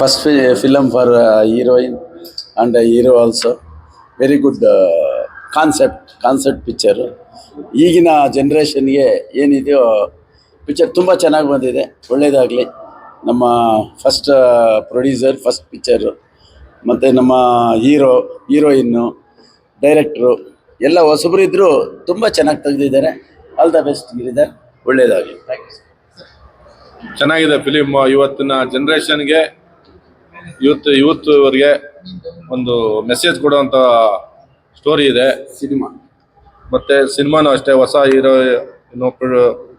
first film for heroine and hero also very good concept concept picture ಈಗಿನ ಜನ್ರೇಷನ್ಗೆ ಏನಿದೆಯೋ picture ತುಂಬ ಚೆನ್ನಾಗಿ ಬಂದಿದೆ. ಒಳ್ಳೆಯದಾಗಲಿ ನಮ್ಮ ಫಸ್ಟ್ ಪ್ರೊಡ್ಯೂಸರ್ ಫಸ್ಟ್ ಪಿಕ್ಚರು ಮತ್ತು ನಮ್ಮ ಹೀರೋ ಹೀರೋಯಿನ್ನು ಡೈರೆಕ್ಟ್ರು ಎಲ್ಲ ಹೊಸಬ್ರು ಇದ್ದರೂ ತುಂಬ ಚೆನ್ನಾಗಿ ತೆಗೆದಿದ್ದಾರೆ. ಆಲ್ ದ ಬೆಸ್ಟ್ ಇದೆ ಒಳ್ಳೆಯದಾಗಲಿ ಚೆನ್ನಾಗಿದೆ ಫಿಲಿಮ್ ಇವತ್ತಿನ ಜನ್ರೇಷನ್ಗೆ ಯೂತ್ ಅವರಿಗೆ ಒಂದು ಮೆಸೇಜ್ ಕೊಡುವಂಥ ಸ್ಟೋರಿ ಇದೆ. ಸಿನಿಮಾ. ಮತ್ತೆ ಸಿನಿಮಾನು ಅಷ್ಟೇ ಹೊಸ ಹೀರೋ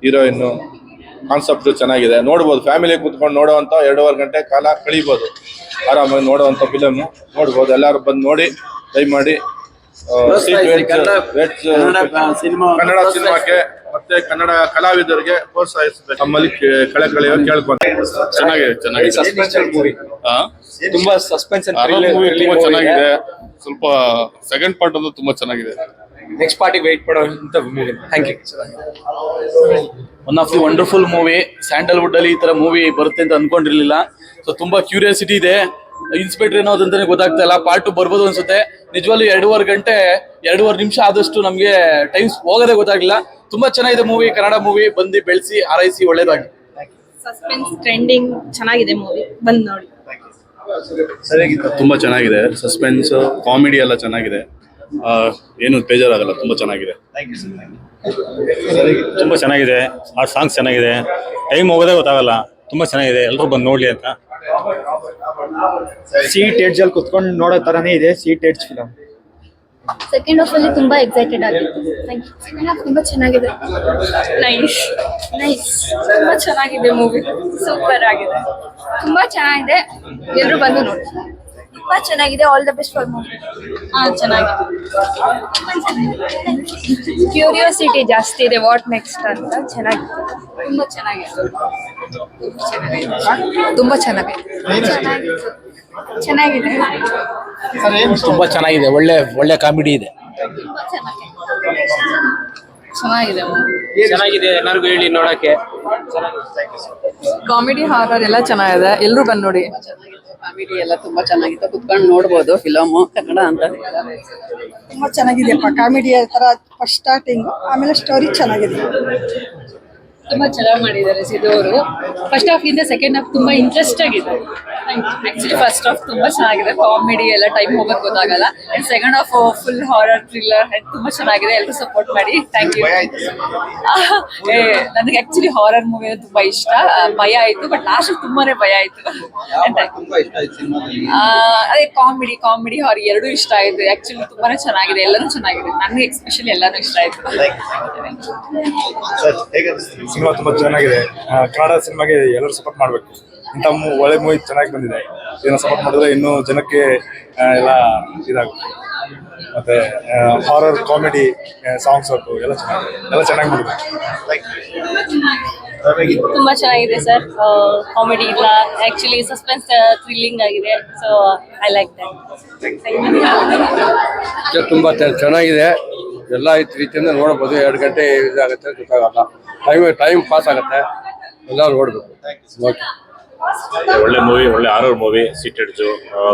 ಹೀರೋಯಿನ್ನು ಕಾನ್ಸೆಪ್ಟ್ ಚೆನ್ನಾಗಿದೆ. ನೋಡ್ಬೋದು ಫ್ಯಾಮಿಲಿ ಕೂತ್ಕೊಂಡು ನೋಡುವಂಥ ಎರಡೂವರೆ ಗಂಟೆ ಕಾಲ ಕಳೀಬೋದು. ಆರಾಮಾಗಿ ನೋಡುವಂತ ಫಿಲಮ್ ನೋಡ್ಬೋದು. ಎಲ್ಲರೂ ಬಂದು ನೋಡಿ ಟ್ರೈ ಮಾಡಿ. ಕನ್ನಡ- ಕನ್ನಡ ಸಿನಿಮಾ ಕನ್ನಡ ಸಿನಿಮಾಕ್ಕೆ ಮತ್ತೆ ಕನ್ನಡ ಕಲಾವಿದರಿಗೆ ಪ್ರೋತ್ಸಾಹಿಸಬೇಕು. ನಮ್ಮಲ್ಲಿ ಕಳೆ ಕಳೆಯೋ ಕೇಳ್ಕೊಂತ ಚೆನ್ನಾಗಿದೆ ಚೆನ್ನಾಗಿದೆ. ಆ? ತುಂಬಾ ಸಸ್ಪೆನ್ಸ್ ತುಂಬಾ ಚೆನ್ನಾಗಿದೆ. ಸ್ವಲ್ಪ ಸೆಕೆಂಡ್ ಪಾರ್ಟ್ ಅಂತೂ ತುಂಬಾ ಚೆನ್ನಾಗಿದೆ. ನೆಕ್ಸ್ಟ್ ಪಾರ್ಟಿಗೆ ವೆಯ್ಟ್ ಮಾಡೋ movie thank you one of the wonderful movie Sandalwood ಅಲ್ಲಿ ಈ ತರ ಮೂವಿ ಬರುತ್ತೆ ಅಂತ ಅನ್ಕೊಂಡಿರ್ಲಿಲ್ಲ. ಸೊ ತುಂಬಾ ಕ್ಯೂರಿಯಾಸಿಟಿ ಇದೆ. ಇನ್ಸ್ಪೆಕ್ಟರ್ ಏನೋ ಅದಂತಾನೆ ಗೊತ್ತಾಗ್ತಾ ಇಲ್ಲ. ಪಾರ್ಟ್ ಟು ಬರ್ಬೋದು ಅನ್ಸುತ್ತೆ. ನಿಜವಾಗ್ಲೂ ಎರಡೂವರೆ ಗಂಟೆ ಎರಡೂವರೆ ನಿಮಿಷ ಆದಷ್ಟು ನಮಗೆ ಟೈಮ್ಸ್ ಹೋಗೋದೇ ಗೊತ್ತಾಗಿಲ್ಲ ತುಂಬಾ ಚೆನ್ನಾಗಿದೆ ಮೂವಿ ಕನ್ನಡ ಮೂವಿ ಬಂದು ಬೆಳೆಸಿ ಆರೈಸಿ ಒಳ್ಳೇದಾಗಿ ಸಸ್ಪೆನ್ಸ್ ಟ್ರೆಂಡಿಂಗ್ ಚೆನ್ನಾಗಿದೆ ಮೂವಿ ಬಂದ್ ನೋಡಿ. ತುಂಬ ಚೆನ್ನಾಗಿದೆ. ಸಸ್ಪೆನ್ಸ್ ಕಾಮಿಡಿ ಎಲ್ಲ ಚೆನ್ನಾಗಿದೆ. ಏನು ಏನು ಬೇಜಾರಾಗಲ್ಲ ತುಂಬಾ ಚೆನ್ನಾಗಿದೆ. ತುಂಬಾ ಚೆನ್ನಾಗಿದೆ. ಆ ಸಾಂಗ್ಸ್ ಚೆನ್ನಾಗಿದೆ. ಟೈಮ್ ಹೋಗೋದೇ ಗೊತ್ತಾಗಲ್ಲ. ತುಂಬಾ ಚೆನ್ನಾಗಿದೆ. ಎಲ್ಲರೂ ಬಂದು ನೋಡ್ಲಿ ಅಂತ. ಸೀಟ್ ಎಡ್ಜ್ ಅಲ್ಲಿ ಕುತ್ಕೊಂಡು ನೋಡೋ ತರನೇ ಇದೆ seat edge film second half ಅಲ್ಲಿ ತುಂಬಾ ಎಕ್ಸೈಟೆಡ್ ಆಗಿತ್ತು. ಥ್ಯಾಂಕ್ ಯು ಸೆಕೆಂಡ್ ಹಾಫ್ ತುಂಬಾ ಚೆನ್ನಾಗಿದೆ. ನೈಸ್ ನೈಸ್ ತುಂಬಾ ಚೆನ್ನಾಗಿದೆ ಮೂವಿ ಸೂಪರ್ ಆಗಿದೆ. ತುಂಬಾ ಚೆನ್ನಾಗಿದೆ. ಎಲ್ಲರೂ ಬಂದು ನೋಡಿ. ತುಂಬಾ ಚೆನ್ನಾಗಿದೆ. All the best for movie ಹಾ ಚೆನ್ನಾಗಿದೆ. ಕ್ಯೂರಿಯಾಸಿಟಿ ಜಾಸ್ತಿ ಇದೆ. ವಾಟ್ ನೆಕ್ಸ್ಟ್ ಅಂತ? ಚೆನ್ನಾಗಿ ತುಂಬಾ ಚೆನ್ನಾಗಿದೆ. ತುಂಬಾ ಚೆನ್ನಾಗಿದೆ. ಚೆನ್ನಾಗಿದೆ. ತುಂಬಾ ಚೆನ್ನಾಗಿದೆ. ಒಳ್ಳೆ ಒಳ್ಳೆ ಕಾಮಿಡಿ ಇದೆ. ಚೆನ್ನಾಗಿದೆ. ಚೆನ್ನಾಗಿದೆ. ಎಲ್ಲರಿಗೂ ಹೇಳಿ ನೋಡಕ್ಕೆ. ಕಾಮಿಡಿ ಹಾರರ್ ಎಲ್ಲ ಚೆನ್ನಾಗಿದೆ. ಎಲ್ಲರೂ ಬಂದು ನೋಡಿ. ಕಾಮಿಡಿ ಎಲ್ಲ ತುಂಬಾ ಚೆನ್ನಾಗಿತ್ತು. ಕುತ್ಕೊಂಡು ನೋಡಬಹುದು ಫಿಲಮ್, ಕನ್ನಡ ಅಂತ. ತುಂಬಾ ಚೆನ್ನಾಗಿದೆಯಪ್ಪ ಕಾಮಿಡಿ ತರ ಫಸ್ಟ್ ಸ್ಟಾರ್ಟಿಂಗ್ ಆಮೇಲೆ ಸ್ಟೋರಿ ಚೆನ್ನಾಗಿದೆ. ತುಂಬಾ ಚೆನ್ನಾಗಿ ಮಾಡಿದ್ದಾರೆ ಸಿದ್ದು ಅವರು ಫಸ್ಟ್ ಹಾಫ್ ಇಂದ ಸೆಕೆಂಡ್ ಹಾಫ್ ತುಂಬಾ ಇಂಟ್ರೆಸ್ಟ್ ಆಗಿದೆ. ಆಕ್ಚುಲಿ ಫಸ್ಟ್ ಹಾಫ್ ತುಂಬಾ ಚೆನ್ನಾಗಿದೆ. ಕಾಮಿಡಿ ಎಲ್ಲ ಟೈಮ್ ಹೋಗೋದು ಗೊತ್ತಾಗಲ್ಲ. And second half full horror thriller ತುಂಬಾ ಚೆನ್ನಾಗಿದೆ. ಎಲ್ಲರೂ ಸಪೋರ್ಟ್ ಮಾಡಿ. ಥ್ಯಾಂಕ್ ಯು ನನಗೆ ಆಕ್ಚುಲಿ ಹಾರರ್ ಮೂವಿ ತುಂಬಾ ಇಷ್ಟ. ಭಯ ಆಯ್ತು ಬಟ್ ಲಾಸ್ಟ್ ತುಂಬಾನೇ ಭಯ ಆಯ್ತು. ಅದೇ ಕಾಮಿಡಿ ಕಾಮಿಡಿ ಹಾರ್ ಎರಡೂ ಇಷ್ಟ ಆಯ್ತು. ಆಕ್ಚುಲಿ ತುಂಬಾನೇ ಚೆನ್ನಾಗಿದೆ. ಎಲ್ಲರೂ ಚೆನ್ನಾಗಿದೆ. ನನಗೆ ಎಕ್ಸ್ಪೆಷಲಿ ಎಲ್ಲಾನು ಇಷ್ಟ ಆಯ್ತು. ಸಿನಿಮಾ ತುಂಬಾ ಚೆನ್ನಾಗಿದೆ. ಆ, ಕನ್ನಡ ಸಿನಿಮಾಗೆ ಎಲ್ಲರೂ ಸಪೋರ್ಟ್ ಮಾಡಬೇಕು. ಇಂಥ ಒಳ್ಳೆ ಮೂವಿ ಚೆನ್ನಾಗಿ ಬಂದಿದೆ. ಇದನ್ನ ಸಪೋರ್ಟ್ ಮಾಡಿದ್ರೆ ಇನ್ನೂ ಜನಕ್ಕೆ ಎಲ್ಲ ಇದಾಗುತ್ತೆ. ಮತ್ತೆ ಹಾರರ್ ಕಾಮಿಡಿ ಸಾಂಗ್ಸ್ ಒಟ್ಟು ಎಲ್ಲ ಚೆನ್ನಾಗಿದೆ. ಎಲ್ಲ ಚೆನ್ನಾಗಿ ಮಾಡಿದೆ ತುಂಬಾ ಚೆನ್ನಾಗಿದೆ ಸರ್. ಕಾಮಿಡಿ ಇಲ್ಲ. ಆಕ್ಚುಲಿ ಸಸ್ಪೆನ್ಸ್ ಥ್ರಿಲ್ಲಿಂಗ್ ಆಗಿದೆ. ಸೊ ಐ ಲೈಕ್ ದಟ್ ತುಂಬಾ ಚೆನ್ನಾಗಿದೆ. ಎಲ್ಲ ರೀತಿಯಿಂದ ನೋಡಬಹುದು ಎರಡು ಗಂಟೆ ಇದಾಗುತ್ತೆ ಗೊತ್ತಾಗಲ್ಲ. ಟೈಮ್ ಟೈಮ್ ಪಾಸ್ ಆಗುತ್ತೆ. ಎಲ್ಲ ನೋಡ್ಬೇಕು. ಓಕೆ ಒಳ್ಳೆ ಮೂವಿ ಒಳ್ಳೆ ಆರರ್ ಮೂವಿ ಸೀಟೆಡ್ಜು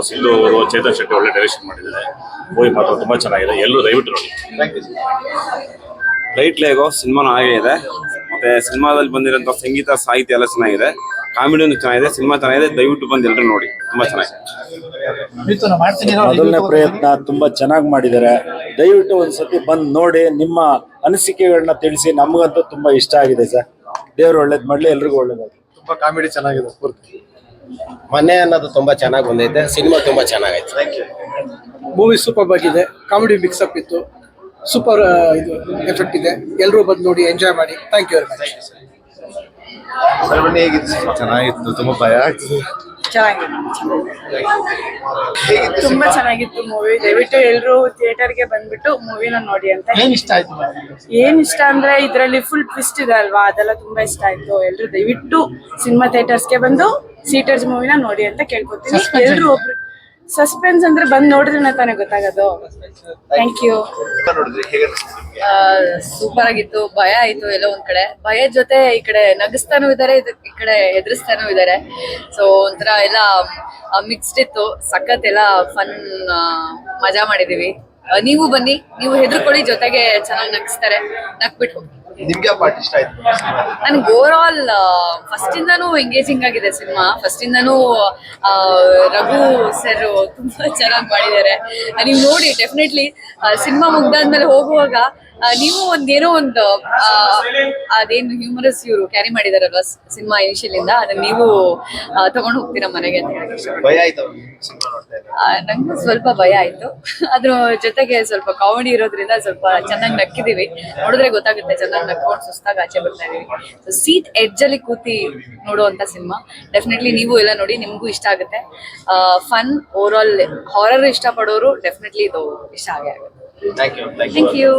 ಸಿದ್ದು ಅವರು ಚೇತನ್ ಶೆಟ್ಟಿ ಒಳ್ಳೆ ಡೈರೆಕ್ಷನ್ ಮಾಡಿದ್ದಾರೆ. ಮೂವಿ ಮಾತ್ರ ತುಂಬ ಚೆನ್ನಾಗಿದೆ. ಎಲ್ಲರೂ ದಯವಿಟ್ಟು ನೋಡಿ. ಲೈಟ್ ಲೇಗೋ ಸಿನಿಮಾನು ಹಾಗೆ ಇದೆ. ಮತ್ತೆ ಸಿನಿಮಾದಲ್ಲಿ ಬಂದಿರೋಂಥ ಸಂಗೀತ ಸಾಹಿತ್ಯ ಎಲ್ಲ ಚೆನ್ನಾಗಿದೆ. ಕಾಮಿಡಿನೂ ಚೆನ್ನಾಗಿದೆ. ಸಿನಿಮಾ ಚೆನ್ನಾಗಿದೆ. ದಯವಿಟ್ಟು ಬಂದು ಎಲ್ಲರೂ ನೋಡಿ. ತುಂಬಾ ಚೆನ್ನಾಗಿದೆ. ಮೊದಲನೇ ಪ್ರಯತ್ನ ತುಂಬಾ ಚೆನ್ನಾಗಿ ಮಾಡಿದ್ದಾರೆ. ದಯವಿಟ್ಟು ಒಂದ್ಸತಿ ಬಂದು ನೋಡಿ ನಿಮ್ಮ ಅನಿಸಿಕೆಗಳನ್ನ ತಿಳಿಸಿ. ನಮಗಂತೂ ತುಂಬಾ ಇಷ್ಟ ಆಗಿದೆ ಸರ್. ದೇವ್ರು ಒಳ್ಳೇದು ಮಾಡ್ಲಿ ಎಲ್ರಿಗೂ ಒಳ್ಳೇದಾಗಲಿ. ತುಂಬಾ ಕಾಮಿಡಿ ಚೆನ್ನಾಗಿದೆ ಪೂರ್ತಿ. ಮನೆ ಅನ್ನೋದು ತುಂಬಾ ಚೆನ್ನಾಗಿ ಬಂದೈತೆ ಸಿನಿಮಾ ತುಂಬಾ ಚೆನ್ನಾಗೈತೆ. ಮೂವಿ ಸೂಪರ್ ಆಗಿದೆ ಕಾಮಿಡಿ ಮಿಕ್ಸ್ ಅಪ್ ಇತ್ತು ಸೂಪರ್ ಇದು ಎಫೆಕ್ಟ್ ಇದೆ. ಎಲ್ಲರೂ ಬಂದು ನೋಡಿ ಎಂಜಾಯ್ ಮಾಡಿ. ಥ್ಯಾಂಕ್ ಯು ವೆರಿ ಮಚ್ ಚೆನ್ನಾಗಿತ್ತು ತುಂಬಾ ಭಯ ಆಗ್ತದೆ ತುಂಬಾ ಚೆನ್ನಾಗಿತ್ತು ಮೂವಿ ದಯವಿಟ್ಟು ಎಲ್ಲರೂ ಥಿಯೇಟರ್ಗೆ ಬಂದ್ಬಿಟ್ಟು ಮೂವಿನ ನೋಡಿ ಅಂತ ಏನ್ ಇಷ್ಟ ಆಯ್ತು ಏನ್ ಇಷ್ಟ ಅಂದ್ರೆ ಇದ್ರಲ್ಲಿ ಫುಲ್ ಟ್ವಿಸ್ಟ್ ಇದೆ ಅಲ್ವಾ? ಅದೆಲ್ಲ ತುಂಬಾ ಇಷ್ಟ ಆಯ್ತು. ಎಲ್ರು ದಯವಿಟ್ಟು ಸಿನಿಮಾ ಥಿಯೇಟರ್ಸ್ಗೆ ಬಂದು ಸೀಟರ್ಸ್ ಮೂವಿನ ನೋಡಿ ಅಂತ ಕೇಳ್ಕೊತೀನಿ. ಎಲ್ರು ಒಬ್ರು ಸಸ್ಪೆನ್ಸ್ ಅಂದ್ರೆ ಬಂದ್ ನೋಡಿದ್ರೆ ತಾನೇ ಗೊತ್ತಾಗೋದು. ಥ್ಯಾಂಕ್ ಯು ಸೂಪರ್ ಆಗಿತ್ತು. ಭಯ ಆಯ್ತು ಎಲ್ಲೋ ಒಂದ್ ಕಡೆ. ಭಯ ಜೊತೆ ಈ ಕಡೆ ನಗಿಸ್ತಾನೂ ಇದಾರೆ ಇದ್- ಈ ಕಡೆ ಎದುರಿಸ್ತಾನೂ ಇದಾರೆ. ಸೊ ಒಂಥರ ಎಲ್ಲ ಮಿಕ್ಸ್ಡ್ ಇತ್ತು. ಸಖತ್ ಎಲ್ಲ ಫನ್ ಮಜಾ ಮಾಡಿದೀವಿ. ನೀವು ಬನ್ನಿ ನೀವು ಹೆದರ್ಕೊಳ್ಳಿ ಜೊತೆಗೆ ಚೆನ್ನಾಗಿ ನಗಿಸ್ತಾರೆ. ನಕ್ಬಿಟ್ಟು ಹೋಗಿ ನಿಮ್ಗೆ ಪಾರ್ಟ್ ಇಷ್ಟ ಆಯ್ತು ನನ್ಗೆ ಓವರ್ ಆಲ್ ಫಸ್ಟ್ ಇಂದಾನು ಎಂಗೇಜಿಂಗ್ ಆಗಿದೆ ಸಿನಿಮಾ. ಫಸ್ಟ್ ಇಂದಾನು ರಘು ಸರ್ ತುಂಬಾ ಚೆನ್ನಾಗಿ ಮಾಡಿದ್ದಾರೆ. ನೀವು ನೋಡಿ ಡೆಫಿನೆಟ್ಲಿ ಸಿನಿಮಾ ಮುಗ್ದಾದ್ಮೇಲೆ ಹೋಗುವಾಗ ನೀವು ಒಂದೇನೋ ಒಂದು ಅದೇನು ಹ್ಯೂಮರಸ್ ಇವರು ಕ್ಯಾರಿ ಮಾಡಿದಾರಲ್ವಾ ಸಿನಿಮಾ ಇನಿಷಿಯಲ್ ಇಂದ? ಅದನ್ನ ನೀವು ತಗೊಂಡು ಹೋಗ್ತೀರಾ ಮನೆಗೆ ಅಂತ ನಂಗೂ ಸ್ವಲ್ಪ ಭಯ ಆಯ್ತು. ಅದ್ರ ಜೊತೆಗೆ ಸ್ವಲ್ಪ ಕಾಮಿಡಿ ಇರೋದ್ರಿಂದ ಸ್ವಲ್ಪ ಚೆನ್ನಾಗಿ ನಕ್ಕಿದೀವಿ. ನೋಡಿದ್ರೆ ಗೊತ್ತಾಗುತ್ತೆ ಚೆನ್ನಾಗಿ ನಕ್ಕೊಂಡು ಸುಸ್ತಾಗಿ ಆಚೆ ಬರ್ತಾ ಇದೀವಿ. ಸೀಟ್ ಎಡ್ಜ್ ಅಲ್ಲಿ ಕೂತಿ ನೋಡುವಂತ ಸಿನಿಮಾ ಡೆಫಿನೆಟ್ಲಿ ನೀವು ಎಲ್ಲ ನೋಡಿ ನಿಮ್ಗೂ ಇಷ್ಟ ಆಗುತ್ತೆ. ಫನ್ ಓವರ್ ಆಲ್ ಹಾರರ್ ಇಷ್ಟಪಡೋರು ಡೆಫಿನೆಟ್ಲಿ ಇದು ಇಷ್ಟ ಆಗೇ ಆಗುತ್ತೆ. Thank you